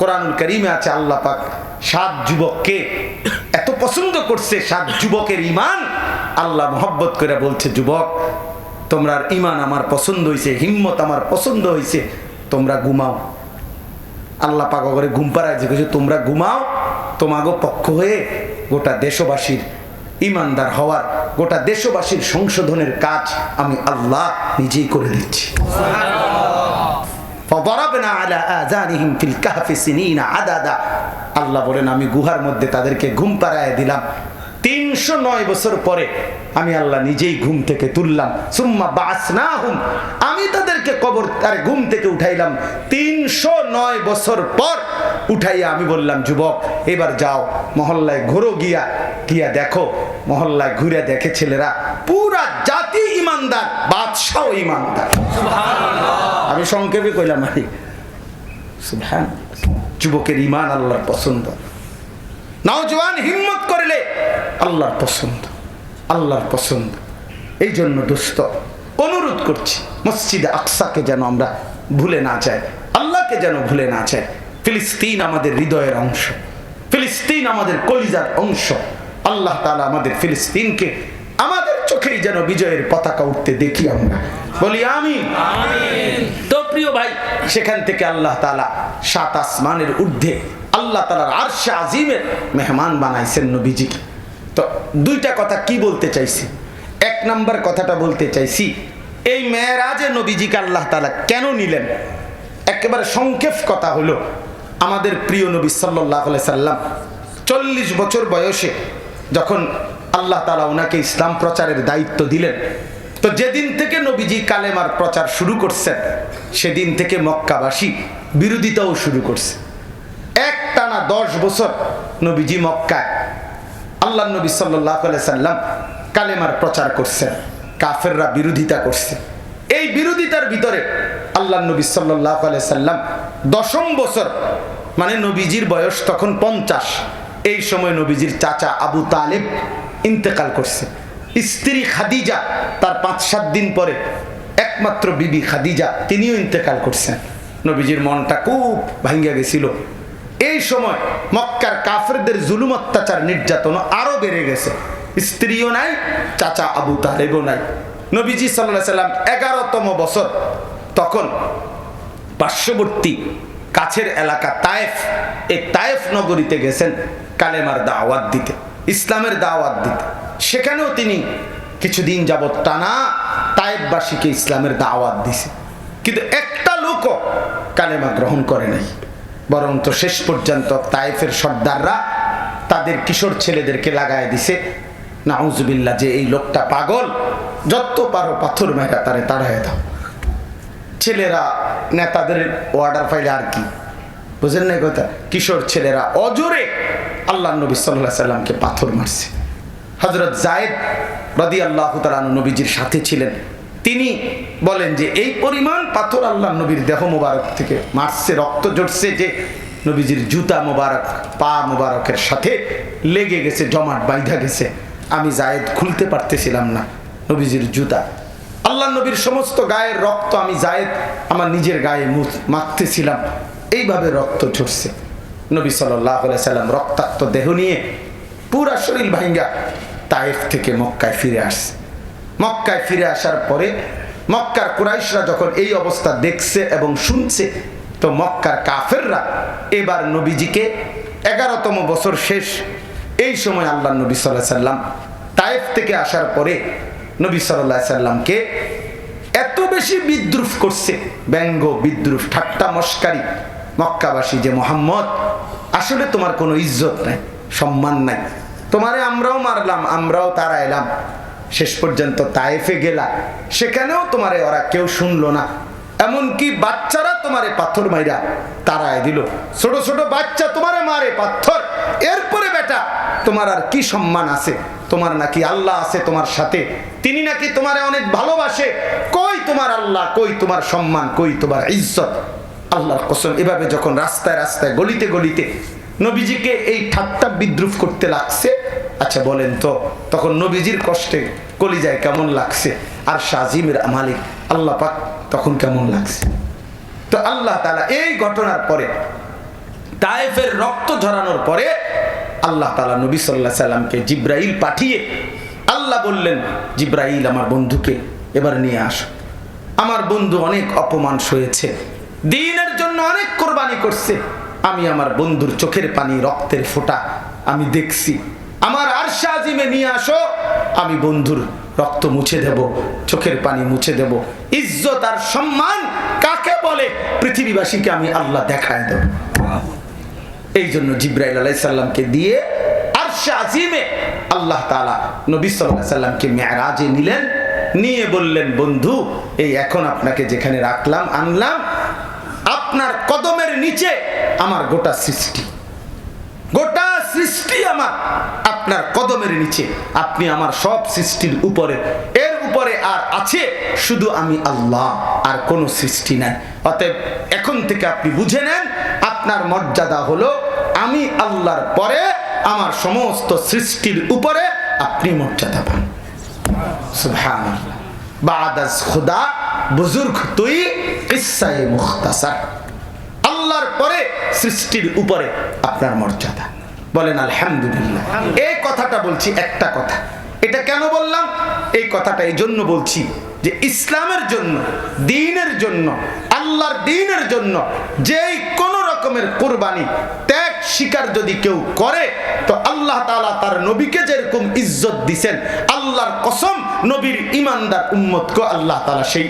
কোরআনুল করিমে আছে আল্লাহ পাক সাত যুবককে এত পছন্দ করছে, সাত যুবকের ইমান আল্লাহ মোহব্বত করে বলছে, যুবক তোমরা ইমান আমার পছন্দ হয়েছে হিম্মত আমার পছন্দ হয়েছে তোমরা ঘুমাও। আল্লাহ পাক করে ঘুম পাড়ায় যে তোমরা ঘুমাও, তোমাগো পক্ষ হয়ে গোটা দেশবাসীর ইমানদার হওয়ার, গোটা দেশবাসীর সংশোধনের কাজ আমি আল্লাহ নিজেই করে দিচ্ছি। আল্লাহ বলেন, আমি গুহার মধ্যে তাদেরকে ঘুম পাড়ায় দিলাম। তিনশো নয় বছর পরে আমি আল্লাহ নিজেই ঘুম থেকে তুললাম। সুম্মা বাস না হুম আমি তাদেরকে কবর তার ঘুম থেকে উঠাইলাম। তিনশো নয় বছর পর উঠাইয়া আমি বললাম, যুবক, এবার যাও, মহল্লায় ঘোরো গিয়া। গিয়া দেখো, মহল্লায় ঘুরে দেখে ছেলেরা পুরা যা ইমানদার বাদশাহ ইমানদার। আমি সংক্ষেপে কইলাম আরে সুবহান। যুবকের ইমান আল্লাহর পছন্দ। নওজওয়ান হিম্মত করলে আল্লাহর পছন্দ আল্লাহর পছন্দ। এই জন্য দোস্ত অনুরোধ করছি মসজিদে আকসাকে যেন আমরা ভুলে না চাই আল্লাহকে যেন ভুলে না চাই ফিলিস্তিন আমাদের হৃদয়ের অংশ ফিলিস্তিন আমাদের কলিজার অংশ। আল্লাহ তালা আমাদের ফিলিস্তিনকে চোখেই যেন বিজয়ের পতাকা উঠতে দেখি আমরা। বলি আমি তো প্রিয় ভাই সেখান থেকে আল্লাহ তালা সাত আসমানের ঊর্ধ্বে আল্লাহ তালার আরশে আজিমের মেহমান বানাইছেন নবীজিকে। তো দুইটা কথা কি বলতে চাইছি? এক নাম্বার কথাটা বলতে চাইছি এই মেয়েরাজে নবীজিকে আল্লাহ তালা কেন নিলেন? একেবারে সংক্ষেপ কথা হলো আমাদের প্রিয় নবী সাল্লাহ সাল্লাম চল্লিশ বছর বয়সে যখন আল্লাহ তালা ওনাকে ইসলাম প্রচারের দায়িত্ব দিলেন। তো যেদিন থেকে নবীজি কালেমার প্রচার শুরু করছেন, সেদিন থেকে মক্কাবাসী বিরোধিতাও শুরু করছে। এক টানা দশ বছর নবীজি মক্কায়। আল্লাহ নবী সাল্লাহ সাল্লাম কালেমার প্রচার করছেন, কাফেররা বিরোধিতা করছে। এই বিরোধিতার ভিতরে আল্লাহ নবী সাল্লাহ সাল্লাম দশম বছর মানে নবীজির বয়স তখন পঞ্চাশ, এই সময় নবীজির চাচা আবু তালেব ইন্তেকাল করছে। স্ত্রী খাদিজা, তার পাঁচ, সাত দিন পরে একমাত্র বিবি খাদিজা, তিনিও ইন্তেকাল করছেন। নবীজির মনটা খুব ভাঙ্গা গেছিল। এই সময় মক্কার কাফেরদের জুলুম অত্যাচার নির্যাতন আরও বেড়ে গেছে। স্ত্রীও নাই, চাচা আবু তালেবও নাই। নবীজি সাল্লাহ সাল্লাম এগারোতম বছর তখন পার্শ্ববর্তী কাছের এলাকা তায়েফ, এই তায়েফ নগরীতে গেছেন কালেমার দাওয়াত দিতে। ইসলামের দাওয়াত দিতে। সেখানেও তিনি কিছুদিন যাবৎ টানা তায়েববাসীকে ইসলামের দাওয়াত দিছে। কিন্তু একটা লোকও কালেমা গ্রহণ করে নাই। বরং তো শেষ পর্যন্ত তায়েফের সর্দাররা তাদের কিশোর ছেলেদেরকে লাগায় দিছে। নাউজবিল্লা যে এই লোকটা পাগল, যত পারো পাথর মেঘা তারে তাড়ায় দাও। ছেলেরা, নেতাদের অর্ডার পাইলে আর কি? বুঝেন না কথা? কিশোর ছেলেরা অজোরে আল্লাহ নবী সাল্লাহ সাল্লামকে পাথর মারছে। হজরত জায়েদ রদি আল্লাহ তালানু নবীজির সাথে ছিলেন। তিনি বলেন যে, এই পরিমাণ পাথর আল্লাহ নবীর দেহ মোবারক থেকে মারছে, রক্ত জড়ছে যে নবীজির জুতা মোবারক, পা মোবারকের সাথে লেগে গেছে, জমাট বাইধা গেছে। আমি জায়েদ খুলতে পারতেছিলাম না নবীজির জুতা। আল্লাহ নবীর সমস্ত গায়ের রক্ত আমি জায়েদ আমার নিজের গায়ে মাখতেছিলাম। এইভাবে রক্ত ঝরছে। নবী সাল্লাম রক্তাক্ত দেহ নিয়ে পুরা শরীর ভাঙ্গা তায়েফ থেকে মক্কায় ফিরে আসছে মক্কায় ফিরে আসার পরে মক্কার কুরাইশরা যখন এই অবস্থা দেখছে এবং শুনছে, তো মক্কার কাফেররা এবার নবীজিকে এগারোতম বছর শেষ, এই সময় আল্লাহ নবী সাল্লাহ সাল্লাম তায়েফ থেকে আসার পরে নবী সাল্লাহ সাল্লামকে এত বেশি বিদ্রুপ করছে, ব্যঙ্গ, বিদ্রুপ, ঠাট্টা, মস্কারি। মক্কাবাসী যে মোহাম্মদ আসলে তোমার কোনো ইজ্জত নাই, সম্মান নাই। তোমারে আমরাও মারলাম, আমরাও তারা এলাম শেষ পর্যন্ত তায়েফে গেলা। সেখানেও তোমারে ওরা কেউ শুনলো না। এমনকি বাচ্চারা তোমারে পাথর মাইরা তারায় দিল। ছোট ছোট বাচ্চা তোমারে মারে পাথর। এরপরে বেটা, তোমার আর কি সম্মান আছে? তোমার নাকি আল্লাহ আছে তোমার সাথে। তিনি নাকি তোমারে অনেক ভালোবাসে। কই তোমার আল্লাহ, কই তোমার সম্মান, কই তোমার ইজ্জত? আল্লাহর কসম, এভাবে যখন রাস্তায় রাস্তায়, গলিতে গলিতে নবীজিকে এই ঠাট্টা বিদ্রুপ করতে লাগছে আচ্ছা বলেন তো, তখন নবীজির কষ্টে কলিজায় কেমন লাগছে? আর শাহিমের মালিক আল্লাহ পাক তখন কেমন লাগছে? তো আল্লাহ তালা এই ঘটনার পরে, তায়েফের রক্ত ঝরানোর পরে আল্লাহ তালা নবী সাল্লাহ সাল্লামকে জিব্রাইল পাঠিয়ে আল্লাহ বললেন, জিব্রাইল আমার বন্ধুকে এবার নিয়ে আস। আমার বন্ধু অনেক অপমান সয়েছে। দিনের জন্য অনেক কোরবানি করছে। আমি আমার বন্ধুর চোখের পানি, রক্তের ফোঁটা আমি দেখছি। আমার আরশা আজিমে নিয়ে আসো, আমি বন্ধুর রক্ত মুছে দেব, চোখের পানি মুছে দেব। ইজ্জত আর সম্মান কাকে বলে? পৃথিবীবাসীকে আমি আল্লাহ দেখায় দেব। এই জন্য জিব্রাইল আলাইসাল্লামকে দিয়ে আরশা আজিমে আল্লাহ তালা নবী সাল্লাহ সাল্লামকে মেয়ারাজে নিলেন। নিয়ে বললেন, বন্ধু, এই এখন আপনাকে যেখানে রাখলাম, আনলাম আপনার কদমের নিচে আমার গোটা সৃষ্টি। গোটা সৃষ্টি আমার, আপনার কদমের নিচে। আপনি আমার সব সৃষ্টির উপরে, এর উপরে আর আছে শুধু আমি আল্লাহ, আর কোনো সৃষ্টি নাই। অতএব এখন থেকে আপনি বুঝে নেন, আপনার মর্যাদা হলো আমি আল্লাহর পরে, আমার সমস্ত সৃষ্টির উপরে আপনি মর্যাদা পান। সুবহানাল্লাহ। বাদাস খুদা, বুজুর্গ তুই, কিসায়ে মুখতাসার। আল্লাহর পরে সৃষ্টির উপরে আপনার মর্যাদা। বলেন আলহামদুলিল্লাহ। এই কথাটা বলছি একটা কথা। এটা কেন বললাম? এই কথাটা এই জন্য বলছি যে ইসলামের জন্য দিনের জন্য আল্লাহর দিনের জন্য যেই কোন রকমের কোরবানি ত্যাগ স্বীকার যদি কেউ করে তো আল্লাহ তালা তার নবীকে যেরকম ইজ্জত দিছেন আল্লাহর কসম নবীর ইমানদার উম্মতকে আল্লাহ তালা সেই